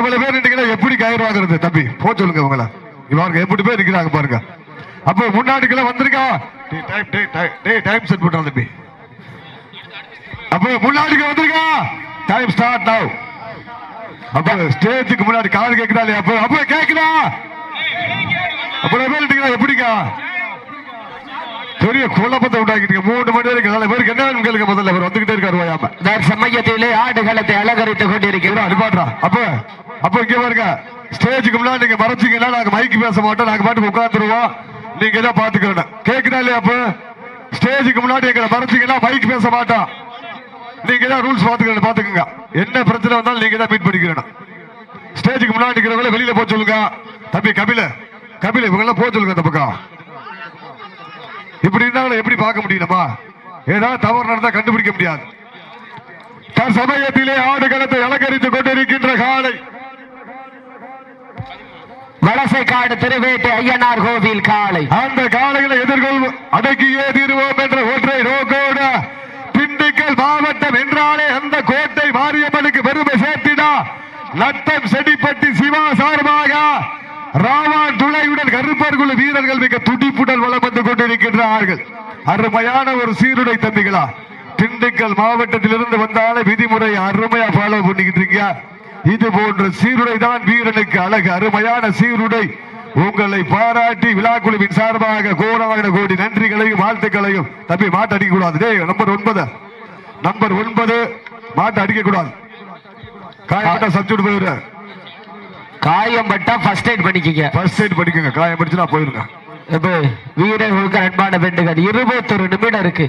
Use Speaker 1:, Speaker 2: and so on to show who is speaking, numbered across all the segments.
Speaker 1: இவ்வளவு பேர் நின்றீங்கன்னா எப்படி கயிறு வாங்குறது தம்பி? போ சொல்லுங்க உங்கள. இவங்க எப்படி பேர் நிக்கிறாங்க பாருங்க. அப்போ முன்னாடிக்கெல்லாம் வந்திருக்கா? டைம் செட் பண்றான் தம்பி. அப்போ முன்னாடிக்கு வந்திருக்கா? டைம் ஸ்டார்ட் நவ் அப்ப ஸ்டேஜுக்கு முன்னாடி காது கேக்குதா இல்லையா? அப்போ அப்போ கேக்குதா? அப்புறம் பேர் நின்றீங்களா எப்படிக்கா? பெரிய குழப்பத்தை உண்டாக்கிட்டீங்க மூணு மணி வரைக்கும் நாலு பேருக்கு என்ன கேளுங்க முதல்ல. அவர் வந்துகிட்டே இருக்காரு ஓயாம
Speaker 2: சமயத்திலே ஆடுகளத்தை அலங்கரித்துக் கொண்டிருக்கிறோம்
Speaker 1: அனுப்பாடுறா அப்ப அப்ப இங்க பாருங்க. ஸ்டேஜுக்கு முன்னாடி நீங்க மறைச்சிங்கன்னா நாங்க மைக்கு பேச மாட்டோம். நாங்க பாட்டுக்கு உட்காந்துருவோம் நீங்க தான் பாத்துக்கிறோம் கேக்குதா இல்லையா அப்ப? ஸ்டேஜுக்கு முன்னாடி எங்களை மறைச்சிங்கன்னா மைக் பேச மாட்டோம். நீங்க தான் ரூல்ஸ் பாத்துக்கிறேன் பாத்துக்கோங்க என்ன பிரச்சனை வந்தாலும் நீங்க தான் மீட் பண்ணிக்கிறேன் ஸ்டேஜுக்கு முன்னாடி இருக்கிறவங்கள வெளியில போக சொல்லுங்க. தம்பி கபில. கபில இவங்க எல்லாம் போக சொல்லுங்க அந்த பக்கம். இப்படி இருந்தாலும் எப்படி பார்க்க முடியுமா? ஏதாவது தவறு நடந்தா கண்டுபிடிக்க முடியாது. தற்சமயத்திலே ஆடுகளத்தை அலங்கரித்துக் கொண்டிருக்கின்ற காலை
Speaker 2: வலசை காடு திருவேட்டை ஐயனார் கோவில் காலை
Speaker 1: அந்த காலைகளை எதிர்கொள்வோம் அடக்கியே தீருவோம் என்ற ஒற்றை நோக்கோடு திண்டுக்கல் மாவட்டம் என்றாலே அந்த கோட்டை மாரியம்மனுக்கு பெருமை சேர்த்திடா. நத்தம் செடிப்பட்டி சிவா சார்பாக ராவா துளையுடன் கருப்பர் குழு வீரர்கள் மிக துடிப்புடன் வளம் வந்து கொண்டிருக்கின்றார்கள். அருமையான ஒரு சீருடை தம்பிகளா திண்டுக்கல் மாவட்டத்திலிருந்து வந்தாலே விதிமுறை அருமையா ஃபாலோ பண்ணிக்கிட்டு இருக்கீங்க. இது போன்ற சீருடை தான் வீரனுக்கு அழகு அருமையான சீருடை. உங்களை பாராட்டி விழாக்குழுவின் சார்பாக கோடான கோடி நன்றிகளையும் வாழ்த்துக்களையும். தம்பி மாட்டு அடிக்க கூடாது நம்பர் ஒன்பது. நம்பர் ஒன்பது மாட்டு அடிக்க கூடாது காயப்பட்ட சப்ஜெக்ட்
Speaker 2: காயம் பட்டா ஃபர்ஸ்ட் எய்ட் பண்ணிக்கங்க
Speaker 1: ஃபர்ஸ்ட் எய்ட் படிக்குங்க. காயம் படிச்சுனா போயிருங்க.
Speaker 2: இப்ப வீரர்களுக்கு அன்பான பெண்டுகள் இருபத்தொரு நிமிடம் இருக்கு.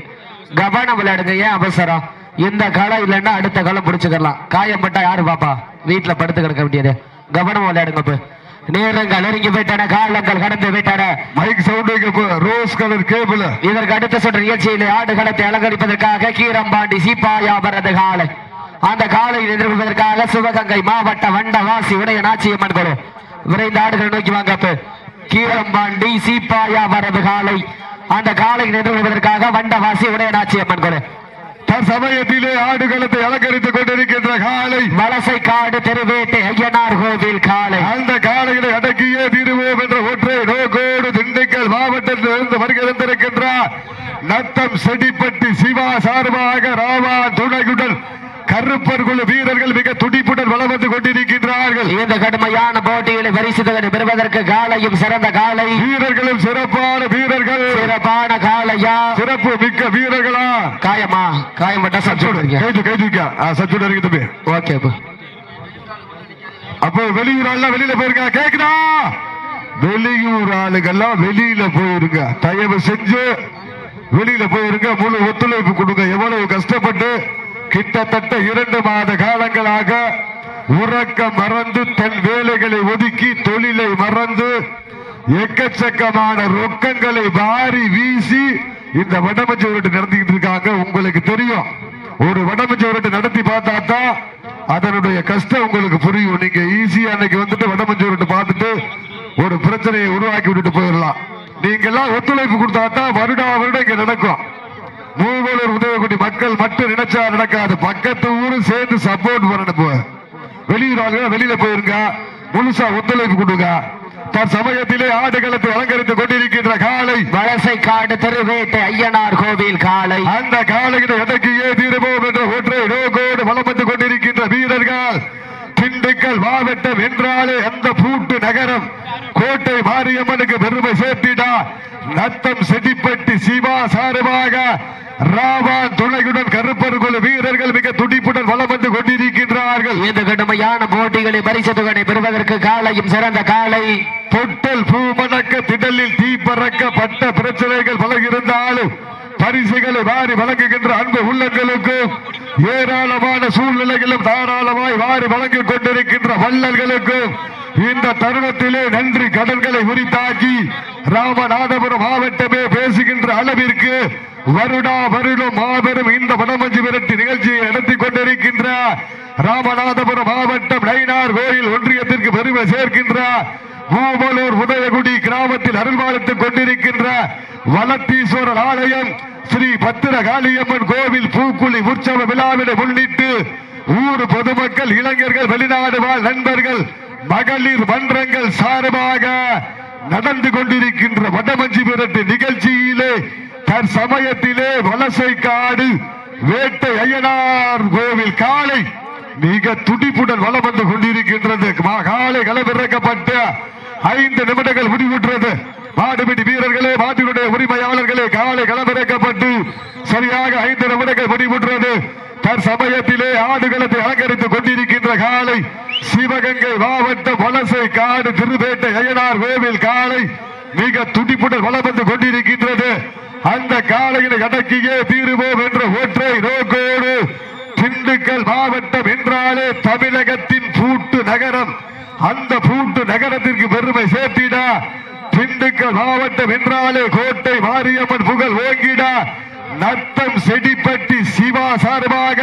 Speaker 2: கவனம் விளையாடுங்க. ஏன் அவசரம்? இந்த காலம் இல்லைன்னா அடுத்த காலம் பிடிச்சுக்கலாம். காயம் பட்டா யாரு பாப்பா? வீட்டுல படுத்து கிடக்க வேண்டியது. கவனம் விளையாடுங்க இப்ப. நேரங்கள் நெருங்கி போயிட்டன காலங்கள் கடந்து விட்டன
Speaker 1: mike sound rose colour cable
Speaker 2: இதற்கு அடுத்த சுற்று நிகழ்ச்சியிலே ஆடுகளத்தை அலங்கரிப்பதற்காக கீரம்பாண்டி சீப்பாயா வரது காலை. அந்த காலையில் எதிர்கொள்வதற்காக சிவகங்கை மாவட்ட வண்டவாசி உடைய நாச்சியம்மன் குழு விரைந்த ஆடுகளை நோக்கி வாங்க அப்ப. கீரம்பாண்டி சீப்பாயா வரது காலை. அந்த காலையில் எதிர்கொள்வதற்காக வண்டவாசி உடைய நாச்சியம்மன் குழு
Speaker 1: தற்சமயத்திலே ஆடுகளத்தை அலங்கரித்துக் கொண்டிருக்கின்ற காலை.
Speaker 2: வலசை காடு தெருவேட்டை ஐயனார் கோவில் காலை.
Speaker 1: அந்த காலைகளை அடக்கியே தீருவோம் என்ற ஒற்றை நோக்கோடு திண்டுக்கல் மாவட்டத்திலிருந்து வருகிறந்திருக்கின்ற நத்தம் செடிப்பட்டி சிவா சார்பாக ராவா துணையுடன் கருப்பர் குழு வீரர்கள் மிக துடிப்புடன் வளம் வந்து கொண்டிருக்கின்றார்கள்.
Speaker 2: இந்த கடுமையான போட்டிகளை பரிசுத்தகனை பெறுவதற்கு காலையும் சிறந்த காலை.
Speaker 1: வீரர்களும் சிறப்பான வீரர்கள்.
Speaker 2: சிறப்பான காலையா?
Speaker 1: சிறப்பு மிக்க வீரர்களா?
Speaker 2: காயமா? காயம் பட்டா சச்சோடு
Speaker 1: கைது கைது சச்சுட இருக்கு தம்பி.
Speaker 2: ஓகே
Speaker 1: அப்போ வெளியூர் ஆள்லாம் வெளியில போயிருங்க கேக்குதா? வெளியூர் ஆளுகெல்லாம் வெளியில போயிருங்க. தயவு செஞ்சு வெளியில போயிருங்க. முழு ஒத்துழைப்பு கொடுங்க. எவ்வளவு கஷ்டப்பட்டு கிட்டத்தட்ட இரண்டு மாத காலங்களாக உறக்க மறந்து தன் வேலைகளை ஒதுக்கி தொழிலை மறந்து எக்கச்சக்கமான ரொக்கங்களை வாரி வீசி இந்த வடமஞ்சு விரட்டு நடத்திக்கிட்டு இருக்காங்க. உங்களுக்கு தெரியும். ஒரு வடமஞ்சு விரட்டு நடத்தி பார்த்தா தான் அதனுடைய கஷ்டம் உங்களுக்கு புரியும். நீங்க ஈஸியா அன்னைக்கு வந்துட்டு வடமஞ்சு விரட்டு பார்த்துட்டு ஒரு பிரச்சனையை உருவாக்கி விட்டுட்டு போயிடலாம். நீங்க எல்லாம் ஒத்துழைப்பு கொடுத்தா தான் வருடா வருடம் இங்க நடக்கும். மூவலூர் உதயகுடி மக்கள் மட்டும் நினைச்சா நடக்காது. பக்கத்து ஊரும் சேர்ந்து சப்போர்ட் பண்ணணும் இப்போ. வெளியூர் ஆளுங்க வெளியில போயிருங்க. முழுசா ஒத்துழைப்பு கொடுங்க. தற்சமயத்திலே ஆடுகளத்தை அலங்கரித்துக் கொண்டிருக்கின்ற காலை
Speaker 2: வலசை காடு தெருவேட்டை ஐயனார் கோவில் காலை
Speaker 1: அந்த காலையில எதற்கியே தீரவோம் என்ற ஒற்றை நோக்கோடு வந்து கொண்டிருக்கின்ற வீரர்கள். திண்டுக்கல் மாவட்டம் என்றாலே அந்த பூட்டு நகரம். கோட்டை மாரியம்மனுக்கு பெருமை சேர்த்திடா. நத்தம் செடிப்பட்டி சிவா சார்பாக ராவான் துணையுடன் கருப்பர் குழு வீரர்கள் மிக துடிப்புடன் வலம் வந்து கொண்டிருக்கின்றார்கள்.
Speaker 2: இந்த கடுமையான போட்டிகளை பரிசுத்தகனை பெறுவதற்கு காலையும் சிறந்த காலை.
Speaker 1: தொட்டல் பூ மணக்க திடலில் தீ பறக்க பட்ட பிரச்சனைகள் பல இருந்தாலும் பரிசுகளை வாரி வழங்குகின்ற அன்பு உள்ளங்களுக்கு ஏராளமான சூழ்நிலைகளும் தாராளமாய் வாரி வழங்கிக் கொண்டிருக்கின்ற வள்ளல்களுக்கும் இந்த தருணத்திலே நன்றி கடன்களை உரித்தாக்கி ராமநாதபுரம் மாவட்டமே பேசுகின்ற அளவிற்கு வருடா வருடம் மாபெரும் இந்த வடமஞ்சு விரட்டு நிகழ்ச்சியை நடத்தி கொண்டிருக்கின்ற ராமநாதபுரம் மாவட்டம் நயினார் கோயில் ஒன்றியத்திற்கு பெருமை சேர்க்கின்ற மூவலூர் உதயகுடி கிராமத்தில் அருள்வாழ்த்துக் கொண்டிருக்கின்ற வலத்தீஸ்வரர் ஆலயம் ஸ்ரீ பத்திர காளியம்மன் கோவில் பூக்குழி உற்சவ விழாவினை முன்னிட்டு ஊர் பொதுமக்கள் இளைஞர்கள் வெளிநாடு வாழ் நண்பர்கள் மகளிர் மன்றங்கள் சார்பாக நடந்து கொண்டிருக்கின்ற வடமஞ்சி விரட்டு நிகழ்ச்சியிலே தற்சமயத்திலே வலசை காடு வேட்டை ஐயனார் கோவில் காலை மிக துடிப்புடன் வலம் வந்து கொண்டிருக்கின்றது. காலை களமிறக்கப்பட்ட ஐந்து நிமிடங்கள் முடிவுற்றது. மாடுபிடி வீரர்களே மாட்டினுடைய உரிமையாளர்களே காலை களமிறக்கப்பட்டு சரியாக ஐந்து நிமிடங்கள் முடிவுற்றது. தற்சமயத்திலே ஆடுகளத்தை அலங்கரித்துக் கொண்டிருக்கின்ற காலை சிவகங்கை மாவட்டம் வலசை காடு திருவேட்டை அய்யனார் கோவில் காலை மிக துடிப்புடன் வலம் வந்து கொண்டிருக்கின்றது. அந்த காலையினை அடக்கியே தீருவோம் என்ற ஒற்றை நோக்கோடு திண்டுக்கல் மாவட்டம் என்றாலே தமிழகத்தின் பூட்டு நகரம். அந்த பூட்டு நகரத்திற்கு பெருமை சேர்த்திட. திண்டுக்கல் மாவட்டம் என்றாலே கோட்டை மாரியம்மன் புகழ் ஓங்கிட நத்தம் செடிப்பட்டி சிவா சார்பாக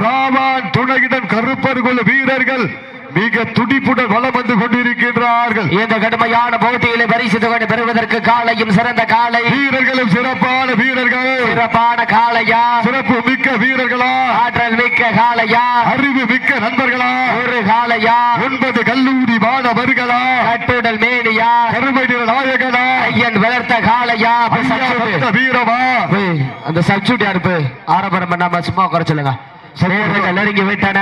Speaker 1: ராவான் துணையிடம் கருப்பருகுலு வீரர்கள் மிக துடிப்புடன் வலம் வந்து கொண்டிருக்கின்றார்கள்.
Speaker 2: இந்த கடுமையான போட்டியிலே பரிசு தொகை பெறுவதற்கு காலையும் சிறந்த காலை.
Speaker 1: வீரர்களும் சிறப்பான வீரர்கள்.
Speaker 2: சிறப்பான காளையா?
Speaker 1: சிறப்பு மிக்க வீரர்களா?
Speaker 2: ஆற்றல் மிக்க காளையா?
Speaker 1: அறிவு மிக்க நண்பர்களா?
Speaker 2: ஒரு காளையா?
Speaker 1: ஒன்பது கல்லூரி மாணவர்களா?
Speaker 2: கட்டுடல் மேனியா?
Speaker 1: கருமை நிற நாயகனா?
Speaker 2: ஐயன் வளர்த்த.
Speaker 1: வந்த வீரமா?
Speaker 2: அந்த சப்ஸ்டியூட் யாருப்பு ஆரம்பரம் பண்ணாம சும்மா குறை சொல்லுங்க. நேரங்கள் நெருங்கி விட்டன.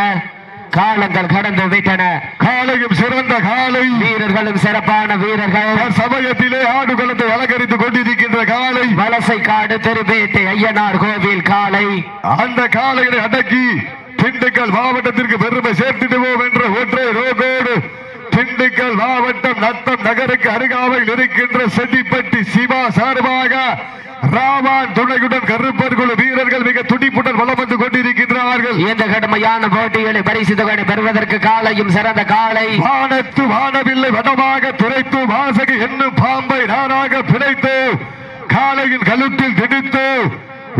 Speaker 2: காலங்கள் கடந்து விட்டன.
Speaker 1: காலையும் சிறந்த காலை.
Speaker 2: வீரர்களும் சிறப்பான வீரர்கள்.
Speaker 1: சமயத்திலே ஆடுகளத்தை அலங்கரித்துக் கொண்டிருக்கின்ற காலை.
Speaker 2: வலசை காடு திருப்பேட்டை ஐயனார் கோவில் காலை.
Speaker 1: அந்த காலையை அடக்கி திண்டுக்கல் மாவட்டத்திற்கு பெருமை சேர்த்திடுவோம் என்ற ஒற்றை ரோகோடு. திண்டுக்கல் மாவட்டம் நத்தம் நகருக்கு அருகாமையில் இருக்கின்ற செட்டிப்பட்டி சிவா சார்பாக ராமான் துணையுடன் கருப்பர் குழு வீரர்கள் மிக துடிப்புடன் வலம் வந்து கொண்டிருக்கின்றார்கள்.
Speaker 2: இந்த கடுமையான போட்டிகளை பரிசு தொகை பெறுவதற்கு காலையும் சிறந்த காலை.
Speaker 1: வானத்து வானவில்லை வடமாக துரைத்து வாசகி என்னும் பாம்பை நானாக பிழைத்து காலையின் கழுத்தில் திணித்து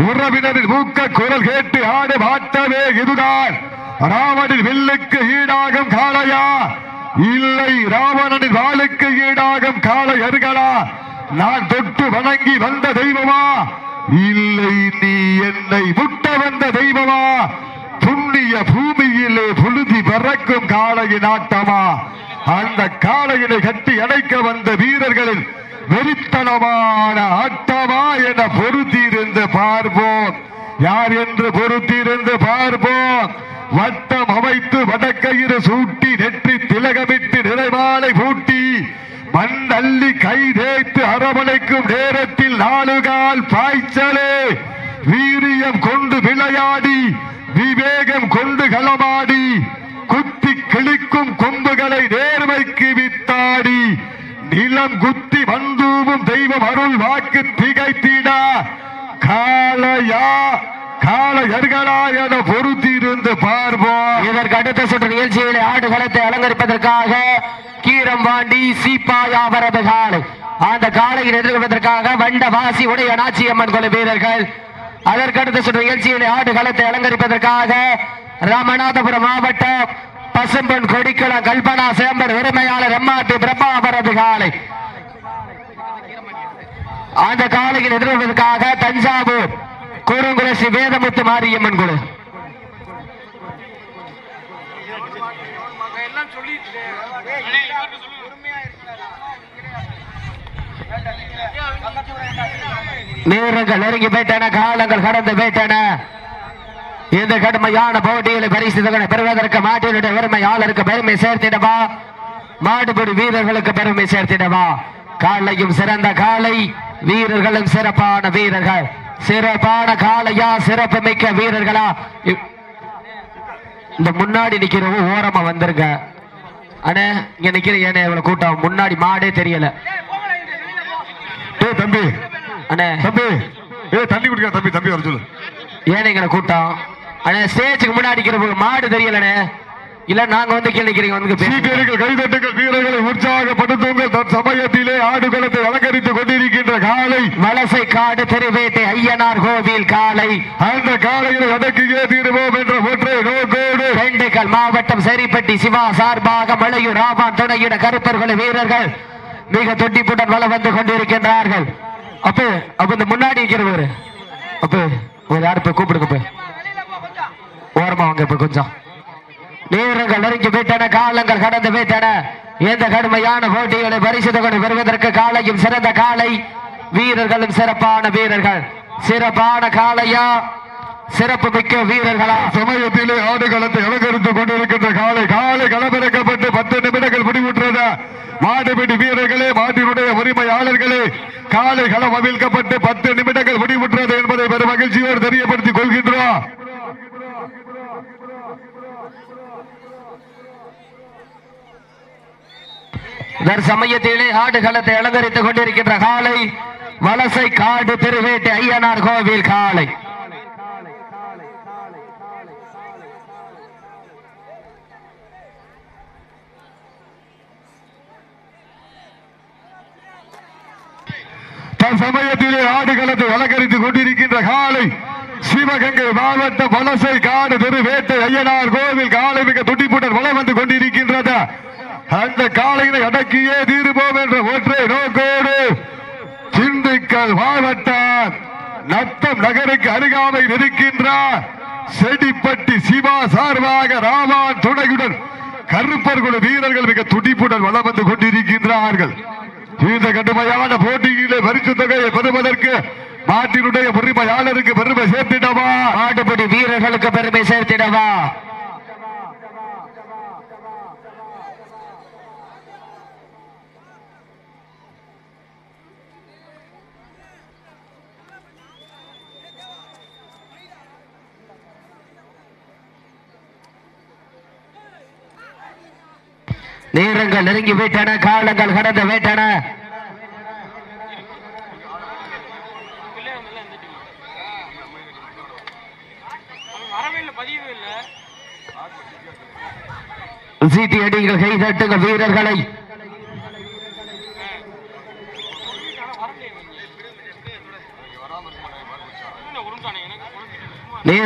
Speaker 1: உறவினரின் மூக்க குரல் கேட்டு ஆடு மாட்டவே இதுதான். ராவணின் வில்லுக்கு ஈடாகும் காளையா? இல்லை ராவணனின் வாளுக்கு ஈடாகும் காளை அருகலா? நான் தொட்டு வணங்கி வந்த தெய்வமா? இல்லை நீ என்னை முட்ட வந்த தெய்வமா? புண்ணிய பூமியிலே புழுதி பறக்கும் காளையின் ஆட்டமா? அந்த காளையினை கட்டி அடைக்க வந்த வீரர்களின் வெறித்தனமான ஆட்டமா என பொருத்தியிருந்து பார்ப்போம். யார் என்று பொருத்தியிருந்து பார்ப்போம். வட்டம் அமைத்து வடக்கயிறு சூட்டி நெற்றி திலகமிட்டு நிறைவாலை பூட்டி மண்ணள்ளி கை தேய்த்து அரவணைக்கும் நேரத்தில் நாலுகால் பாய்ச்சலே. வீரியம் கொண்டு விளையாடி விவேகம் கொண்டு களமாடி குத்தி கிழிக்கும் கொம்புகளை நேர்மைக்கு வித்தாடி நிலம் குத்தி வந்தூவும் தெய்வம் அருள் வாக்கு திகைத்திடா. காலையா காளையர்களா என பார்ப்போம்.
Speaker 2: இதற்கு அடுத்த சுற்று நிகழ்ச்சிகளை ஆடுகளத்தை அலங்கரிப்பதற்காக கீரம்பாண்டி சீப்பாயா வரது காலை. அந்த காலையில் எதிர்கொள்வதற்காக வண்ட வாசி உடைய நாச்சியம்மன் குழு வீரர்கள் அதற்கடுத்த சுற்று நிகழ்ச்சியிலே ஆடுகளத்தை அலங்கரிப்பதற்காக ராமநாதபுரம் மாவட்டம் பசும்பொன் கொடிக்குளம் கல்பனா சேம்பர் உரிமையாளர் எம்மாட்டி பிரம்மா வரது காலை. அந்த காலையில் எதிர்கொள்வதற்காக தஞ்சாவூர் குறுங்குல வேதமுத்து மாரியம்மன் குழு நேரங்கள் நெருங்கி போயிட்டன காலங்கள் கடந்து போயிட்டன. இந்த கடுமையான போட்டிகளை பரிசு தொகை பெறுவதற்கு மாட்டினுடைய உரிமையாளருக்கு பெருமை சேர்த்திடவா? மாடுபிடி வீரர்களுக்கு பெருமை சேர்த்திடவா? காலையும் சிறந்த காலை வீரர்களும் சிறப்பான வீரர்கள். சிறப்பான காளையா சிறப்பு மிக்க வீரர்களா இந்த முன்னாடி நிக்கிறவங்க ஓரமா வந்துருங்க. அண்ணே இங்க நிக்கிற ஏனே இவ்வளவு கூட்டம் முன்னாடி மாடே தெரியல.
Speaker 1: ஏ தம்பி.
Speaker 2: அண்ணே.
Speaker 1: தம்பி. ஏ தண்ணி குடிக்க தம்பி. தம்பி வர சொல்லு.
Speaker 2: ஏனைங்கிற கூட்டம் அண்ணே ஸ்டேஜுக்கு முன்னாடி மாடு தெரியலண்ணே. இல்ல நாங்க வந்து கீழே நிக்கிறீங்க வந்து
Speaker 1: கைதட்டுங்கள் வீரர்களை உற்சாகப்படுத்துங்கள். தற்சமயத்திலே ஆடுகளத்தை அலங்கரித்துக் கொண்டிருக்கின்ற காலை
Speaker 2: வலசை காடு திருவேட்டை ஐயனார் கோவில் காலை.
Speaker 1: அந்த காலையில் அடக்கியே தீருவோம் என்ற ஒற்றை நோக்கோடு
Speaker 2: திண்டுக்கல் மாவட்டம் சரிப்பட்டி சிவா சார்பாக மலையூர் ராமான் துணையிட கருப்பர்கள் வீரர்கள் மிக தொட்டிப்புடன் வளம் வந்து கொண்டிருக்கின்றார்கள். அப்ப அப்ப இந்த முன்னாடி இருக்கிறவர் அப்ப ஒரு யாரு போய் கூப்பிடுங்க ஓரமா வாங்க இப்ப கொஞ்சம். நேரங்கள் நெருங்கி விட்டன காலங்கள் கடந்து விட்டன. இந்த கடுமையான போட்டிகளை பரிசு தொகை பெறுவதற்கு காலையும் சிறந்த காலை. வீரர்களும் சிறப்பான வீரர்கள். சிறப்பான காலையா சிறப்பு மிக்க வீரர்களா.
Speaker 1: சமயத்திலே ஆடுகளத்தை அலங்கரித்துக் கொண்டிருக்கின்ற காலை காலை களமிறக்கப்பட்டு பத்து நிமிடங்கள் முடிவுற்றது. மாடுபிடி வீரர்களே மாட்டினுடைய உரிமையாளர்களே காலை களம் அவிழ்க்கப்பட்டு பத்து நிமிடங்கள் முடிவுற்றது என்பதை பெரும் மகிழ்ச்சியோடு தெரியப்படுத்திக் கொள்கின்றோம்.
Speaker 2: தற்சமயத்திலே ஆடுகளத்தை அலங்கரித்துக் கொண்டிருக்கின்ற காலை வலசை காடு திருவேட்டை ஐயனார் கோவில் காலை.
Speaker 1: தற்சமயத்திலே ஆடுகளத்தை அலங்கரித்துக் கொண்டிருக்கின்ற காலை. சிவகங்கை மாவட்ட வலசை காடு திருவேட்டை ஐயனார் கோவில் காலை மிக துடிப்புடன் வளம் வந்து கொண்டிருக்கின்றது? அந்த காலையினை அடக்கியே தீருவோம் என்ற ஒற்றை நோக்கோடு திண்டுக்கல் மாவட்டம் நத்தம் நகருக்கு அருகாமையில் இருக்கின்ற செடிப்பட்டி சிவா சார்பாக ராமான் துணையுடன் கருப்பர் குழு வீரர்கள் மிக துடிப்புடன் வளம் வந்து கொண்டிருக்கின்றார்கள். இந்த கடுமையான போட்டியிலே பரிசு தொகையை பெறுவதற்கு நாட்டினுடைய உரிமையாளருக்கு பெருமை சேர்த்திடவா?
Speaker 2: நாட்டுப்படி வீரர்களுக்கு பெருமை சேர்த்திடவா? நேரங்கள் நெருங்கி விட்டன காலங்கள் கடந்து விட்டன. சீட்டி அடிகள் கை வீரர்களை.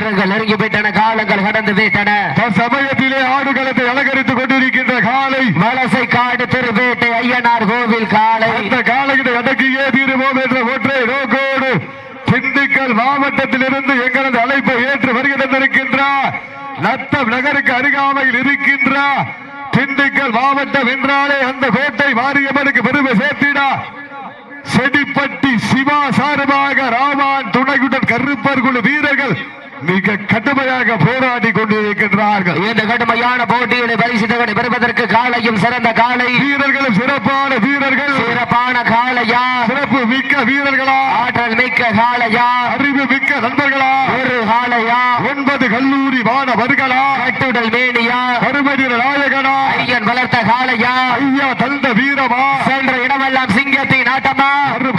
Speaker 2: நேரங்கள் நெருங்கி விட்டன காலங்கள் கடந்து விட்டன.
Speaker 1: சமயத்திலே ஆடுகளத்தை அலங்கரித்துக் கொண்டிருக்கின்ற காலை.
Speaker 2: வலசை காடு திருவேட்டை ஐயனார் கோவில் காலை.
Speaker 1: அந்த காலையினை அடக்கியே தீருவோம் என்ற ஒற்றை நோக்கோடு திண்டுக்கல் மாவட்டத்திலிருந்து எங்களது அழைப்பை ஏற்று வருகை தந்திருக்கின்றார் நத்தம் நகருக்கு அருகாமையில் இருக்கின்ற. திண்டுக்கல் மாவட்டம் என்றாலே அந்த கோட்டை மாரியம்மனுக்கு பெருமை சேர்த்திடா. செடிப்பட்டி சிவா சார்பாக ராமான் துணையுடன் கருப்பர் குழு வீரர்கள் மிக கடுமையாக போராடி கொண்டிருக்கின்றார்கள்.
Speaker 2: இந்த கடுமையான போட்டிகளை பரிசு தொகை பெறுவதற்கு காலையும் சிறந்த காலை.
Speaker 1: வீரர்களும் சிறப்பான வீரர்கள்.
Speaker 2: சிறப்பான காலையா?
Speaker 1: சிறப்பு மிக்க வீரர்களா?
Speaker 2: ஆற்றல் மிக்க காலையா?
Speaker 1: அறிவு மிக்க நண்பர்களா?
Speaker 2: ஒரு காலையா?
Speaker 1: ஒன்பது கல்லூரி மாணவர்களா?
Speaker 2: கட்டுடல் மேனியா?
Speaker 1: கருமதிர நாயகனா?
Speaker 2: ஐயன் வளர்த்த காலையா?
Speaker 1: ஐயா தந்த வீரமா?
Speaker 2: சென்ற இடமெல்லாம் சிங்கத்தின் ஆட்டமா?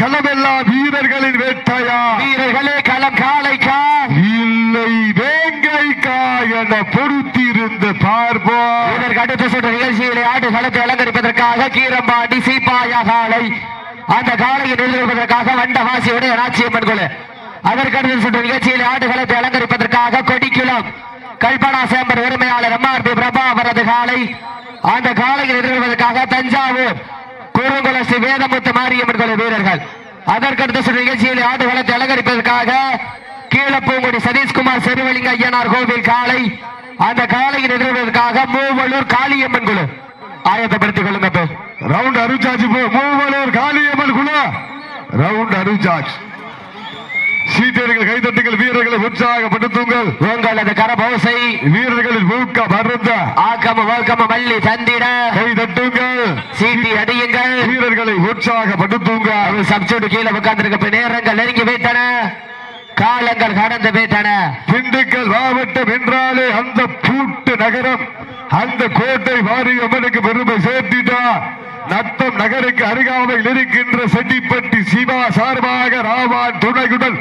Speaker 1: களமெல்லாம் வீரர்களின் வேட்டையா
Speaker 2: வீரர்களே களம் காலைக்கா?
Speaker 1: இல்லை வேங்கைக்கா என பொறுத்திருந்து பார்ப்போம்.
Speaker 2: இதற்கு அடுத்த சுற்று நிகழ்ச்சியிலே ஆட்டு களத்தை அலங்கரிப்பதற்காக கீரம்பாடி சீப்பாயா காலை அந்த காலையை நிறுவுவதற்காக வண்டவாசியுடைய நாச்சியம்மன் குழு அதற்கு சுற்று நிகழ்ச்சியிலே ஆட்டு களத்தை அலங்கரிப்பதற்காக கொடிக்குளம் கல்பனா சேம்பர் உரிமையாளர் எம்ஆர்பி பிரபா அவரது காலை. அந்த காலையை நிறுவுவதற்காக தஞ்சாவூர் குறுங்குள ஸ்ரீ வேதமுத்து மாரியம்மன் வீரர்கள். அதற்கடுத்த சுற்று நிகழ்ச்சியிலே ஆடு அலங்கரிப்பதற்காக கீழப்பூங்குடி சதீஷ்குமார் செருவலிங்க ஐயனார் கோவில் காலை. அந்த காலையை நிறுவுவதற்காக மூவலூர் காளியம்மன் குழு. ஆயத்தப்படுத்திக் கொள்ளுங்க.
Speaker 1: ரவுண்ட் அருஜாஜ் மூவலூர் காளியம்மன் குழு. ரவுண்ட் அருஜாஜ் சீட்டர்கள் கைதட்டுங்கள் வீரர்களை உற்சாகப்படுத்துங்கள்.
Speaker 2: உங்களது கரபோசை
Speaker 1: வீரர்களின் ஊக்க மருந்த
Speaker 2: ஆக்கம ஓக்கம மல்லி தந்திட
Speaker 1: கைதட்டுங்கள்.
Speaker 2: சீட்டி அடியுங்கள்.
Speaker 1: வீரர்களை உற்சாகப்படுத்துங்கள்.
Speaker 2: சப்சூடு கீழே உட்கார்ந்திருக்க நேரங்கள் நெருங்கி விட்டன காலங்கள் கடந்து விட்டன
Speaker 1: திண்டுக்கல் மாவட்டம் என்றாலே அந்த பூட்டு நகரம் அந்த கோட்டை வாரியம்மனுக்கு பெருமை சேர்த்திட்டா நத்தம் நகருக்கு அருகாமையில் இருக்கின்ற செட்டிப்பட்டி சிவா சார்பாக ராமான் துணையுடன்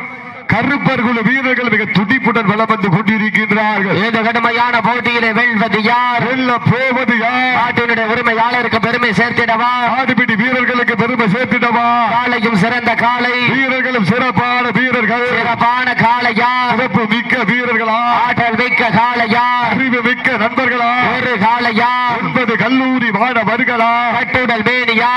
Speaker 1: கருப்பர் குழு வீரர்கள் மிக துடிப்புடன் வலம் வந்து கொண்டிருக்கின்றார்கள்.
Speaker 2: இந்த கடுமையான போட்டியிலே வெல்வது யார்?
Speaker 1: வெல்ல போவது யார்?
Speaker 2: நாட்டினுடைய உரிமையாளருக்கு பெருமை சேர்த்திடவா?
Speaker 1: ஆடுபிடி வீரர்களுக்கு பெருமை சேர்த்திடவா?
Speaker 2: காலையும் சிறந்த காலை.
Speaker 1: வீரர்களும் சிறப்பான வீரர்கள்.
Speaker 2: சிறப்பான காளையா
Speaker 1: சிறப்பு மிக்க வீரர்களா?
Speaker 2: ஆற்றல் மிக்க காளையா
Speaker 1: அறிவு மிக்க நண்பர்களா?
Speaker 2: ஒரு காலையா
Speaker 1: ஒன்பது கல்லூரி மாணவர்களா?
Speaker 2: கட்டுடல் மேனியா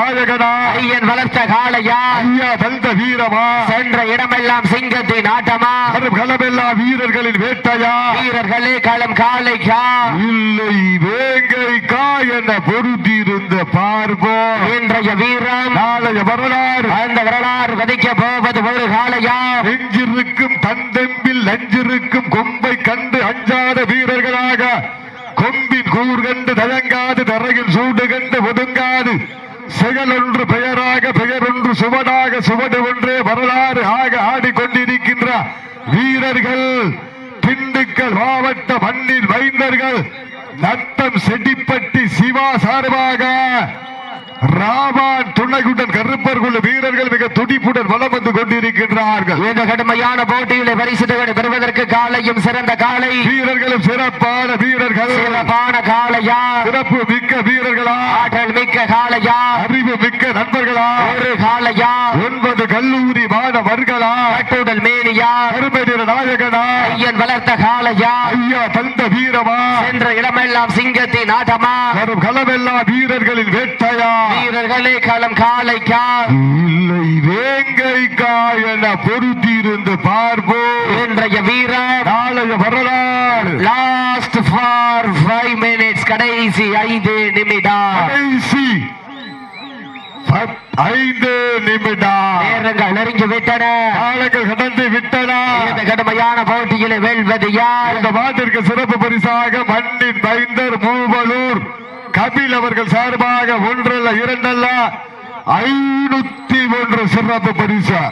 Speaker 1: நாயகனா?
Speaker 2: ஐயன் வளர்த்த காளையா
Speaker 1: ஐயா தந்த வீரமா?
Speaker 2: சென்ற இடமெல்லாம் சிங்கத்தின் ஆட்டமா?
Speaker 1: வரும் களமெல்லா வீரர்களின் வேட்டையா?
Speaker 2: வீரர்களே களம் காளைக்கா
Speaker 1: இல்லை வேங்கைக்கா என பொருத்தியிருந்த பார்ப்போம்
Speaker 2: இன்றைய வீரம்
Speaker 1: நாளைய வரலாறு.
Speaker 2: அந்த வரலாறு வதிக்க போவது ஒரு காளையா
Speaker 1: நெஞ்சிருக்கும் தந்தெம்பில் நஞ்சிருக்கும் கொம்பை கண்டு அஞ்சாத வீரர்களாக. கொம்பின் கூர் கண்டு தயங்காது தரையில் சூடு கண்டு ஒதுங்காது. செயலொன்று பெயராக பெயரொன்று சுவடாக சுவடு ஒன்றே வரலாறு ஆக ஆடிக்கொண்டிருக்கின்ற வீரர்கள் திண்டுக்கல் மாவட்ட மண்ணின் வைந்தர்கள் நத்தம் செடிப்பட்டி சிவா சார்பாக ராமான் துணைக்குடன் கருப்பர் குழு வீரர்கள் மிக துடிப்புடன் வலம் வந்து கொண்டிருக்கின்றார்கள்.
Speaker 2: இந்த கடுமையான போட்டியில பரிசுகளை பெறுவதற்கு காலையும் சிறந்த காலை.
Speaker 1: வீரர்களும் சிறப்பான வீரர்கள்.
Speaker 2: சிறப்பான காளையா
Speaker 1: சிறப்பு மிக்க வீரர்களா?
Speaker 2: ஆற்றல் மிக்க காளையா
Speaker 1: அறிவு மிக்க நண்பர்களா?
Speaker 2: ஒரு காளையா
Speaker 1: ஒன்பது கல்லூரி மாணவர்களா?
Speaker 2: கட்டுடல் மேனியா?
Speaker 1: கருமதிர நாயகனா?
Speaker 2: ஐயன் வளர்த்த காளையா
Speaker 1: ஐயா தந்த வீரமா?
Speaker 2: சென்ற இடமெல்லாம் சிங்கத்தின் ஆட்டமா?
Speaker 1: வரும் களமெல்லாம் வீரர்களின் வேட்டையா?
Speaker 2: வீரர்களே களம் காளைக்கா
Speaker 1: இல்லை வேங்கைக்கா என பொருத்தியிருந்து பார்ப்போம்.
Speaker 2: இன்றைய வீரம்
Speaker 1: நாளைய வரலாறு.
Speaker 2: லாஸ்ட் ஃபார் ஃபைவ் மினிட்ஸ் கடைசி ஐந்து நிமிடம்.
Speaker 1: கடைசி ஐந்து நிமிடம்.
Speaker 2: நேரங்கள் நெருங்கி விட்டன.
Speaker 1: காலங்கள் கடந்து விட்டனா.
Speaker 2: இந்த கடுமையான போட்டியில வெல்வது யார்?
Speaker 1: இந்த மாட்டிற்கு சிறப்பு பரிசாக மண்ணின் மைந்தர் மூவலூர். கபில் அவர்கள் சார்பாக ஒன்றல்ல இரண்டல்ல ஐநூத்தி ஒன்று சிறப்பு பரிசு.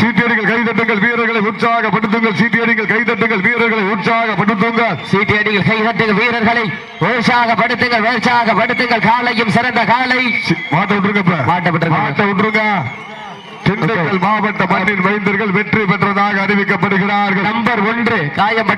Speaker 1: சீட்டியடிகள் கைதட்டுங்கள் வீரர்களை உற்சாகப்படுத்துங்கள். சீட்டியடிகள் கைதட்டுங்கள் வீரர்களை உற்சாகப்படுத்துங்கள்.
Speaker 2: சீட்டியடிகள் கைதட்டுங்கள் வீரர்களை உற்சாகப்படுத்துங்கள் உற்சாகப்படுத்துங்கள். காலையும் சிறந்த காலை. மாட்ட விட்டுருங்க.
Speaker 1: மாட்ட விட்டுருங்க. திண்டுக்கல் மாவட்ட மண்ணின் மைந்தர்கள் வெற்றி பெற்றதாக அறிவிக்கப்படுகிறார்கள்.
Speaker 2: நம்பர் ஒன்று காயம்